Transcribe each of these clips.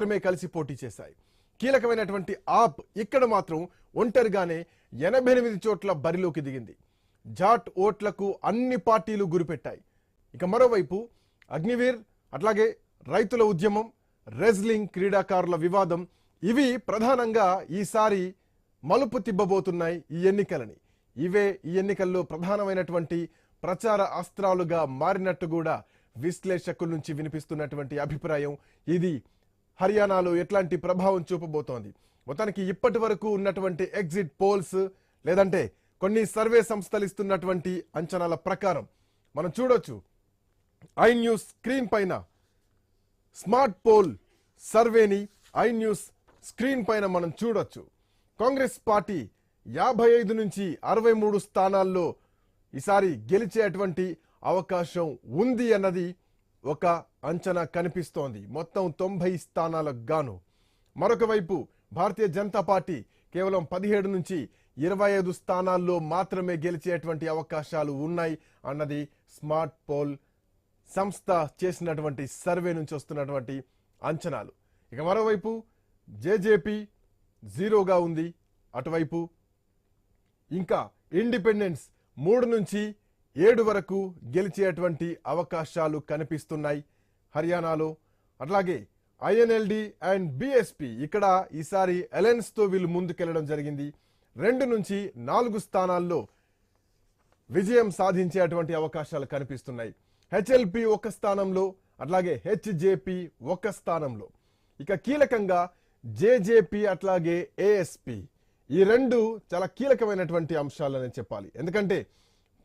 మాత్రమే కలిసి పోటీ చేశాయి. కీలకమైనటువంటి ఆప్ ఇక్కడ మాత్రం ఒంటరిగానే ఎనభై ఎనిమిది చోట్ల బరిలోకి దిగింది. జాట్ ఓట్లకు అన్ని పార్టీలు గురిపెట్టాయి. ఇక మరోవైపు అగ్నివీర్ అట్లాగే రైతుల ఉద్యమం రెజ్లింగ్ క్రీడాకారుల వివాదం ఇవి ప్రధానంగా ఈసారి మలుపు తిబ్బబోతున్నాయి ఈ ఎన్నికలని. ఇవే ఈ ఎన్నికల్లో ప్రధానమైనటువంటి ప్రచార అస్త్రాలుగా మారినట్టు కూడా విశ్లేషకుల నుంచి వినిపిస్తున్నటువంటి అభిప్రాయం. ఇది హర్యానాలో ఎట్లాంటి ప్రభావం చూపబోతోంది? మొత్తానికి ఇప్పటి వరకు ఉన్నటువంటి ఎగ్జిట్ పోల్స్ లేదంటే కొన్ని సర్వే సంస్థలు ఇస్తున్నటువంటి అంచనాల ప్రకారం మనం చూడొచ్చు. ఐ న్యూస్ స్క్రీన్ పైన స్మార్ట్ పోల్ సర్వేని ఐ న్యూస్ స్క్రీన్ పైన మనం చూడొచ్చు. కాంగ్రెస్ పార్టీ యాభై ఐదు నుంచి అరవై మూడు స్థానాల్లో ఈసారి గెలిచేటువంటి అవకాశం ఉంది అన్నది ఒక అంచనా కనిపిస్తోంది. మొత్తం తొంభై స్థానాలకు గాను. మరొక వైపు భారతీయ జనతా పార్టీ కేవలం పదిహేడు నుంచి ఇరవై ఐదు స్థానాల్లో మాత్రమే గెలిచేటువంటి అవకాశాలు ఉన్నాయి అన్నది స్మార్ట్ పోల్ సంస్థ చేసినటువంటి సర్వే నుంచి వస్తున్నటువంటి అంచనాలు. ఇక మరోవైపు జేజేపీ జీరోగా ఉంది. అటువైపు ఇంకా ఇండిపెండెన్స్ మూడు నుంచి ఏడు వరకు గెలిచేటువంటి అవకాశాలు కనిపిస్తున్నాయి. హర్యానాలో అట్లాగే ఐఎన్ఎల్డి అండ్ బిఎస్పి ఇక్కడ ఈసారి ఎలయన్స్తో వీళ్ళు ముందుకెళ్ళడం జరిగింది. రెండు నుంచి నాలుగు స్థానాల్లో విజయం సాధించేటువంటి అవకాశాలు కనిపిస్తున్నాయి. హెచ్ఎల్పి ఒక స్థానంలో అట్లాగే హెచ్జేపి ఒక స్థానంలో. ఇక కీలకంగా జేజేపి అట్లాగే ఏఎస్పి. ఈ రెండు చాలా కీలకమైనటువంటి అంశాలని చెప్పాలి. ఎందుకంటే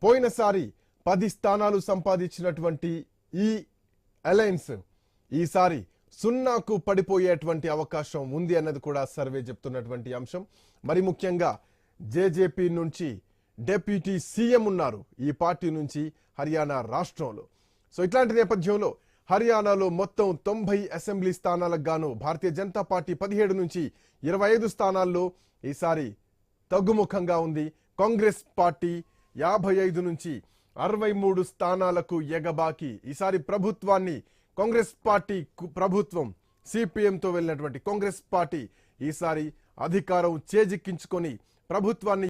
పోయినసారి పది స్థానాలు సంపాదించినటువంటి ఈ అలయన్స్ ఈసారి సున్నాకు పడిపోయేటువంటి అవకాశం ఉంది అన్నది కూడా సర్వే చెప్తున్నటువంటి అంశం. మరి ముఖ్యంగా జేజేపీ నుంచి డెప్యూటీ సీఎం ఉన్నారు ఈ పార్టీ నుంచి హర్యానా రాష్ట్రంలో. సో ఇట్లాంటి నేపథ్యంలో హర్యానాలో మొత్తం తొంభై అసెంబ్లీ స్థానాలకు గాను భారతీయ జనతా పార్టీ పదిహేడు నుంచి ఇరవై ఐదు స్థానాల్లో ఈసారి తగ్గుముఖంగా ఉంది. కాంగ్రెస్ పార్టీ యాభై ఐదు నుంచి అరవై మూడు స్థానాలకు ఎగబాకి. ఈసారి ప్రభుత్వాన్ని కాంగ్రెస్ పార్టీ కు- ప్రభుత్వం సిపిఎంతో వెళ్ళినటువంటి కాంగ్రెస్ పార్టీ ఈసారి అధికారం చేజిక్కించుకొని ప్రభుత్వాన్ని